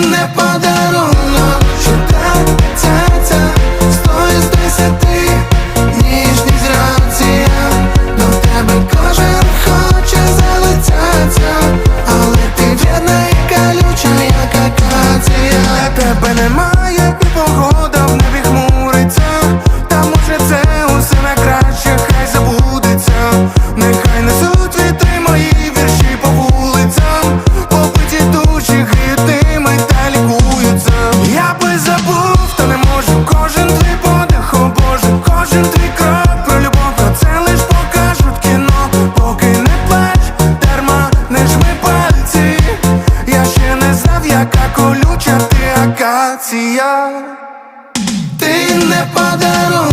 не подарунок, що та, ця, ця Сто із десяти Ніжність тебе кожен хоче залицяться Але ти в'єдна і колюча, тебе немає яка колюча ти акація? Ти не подарунок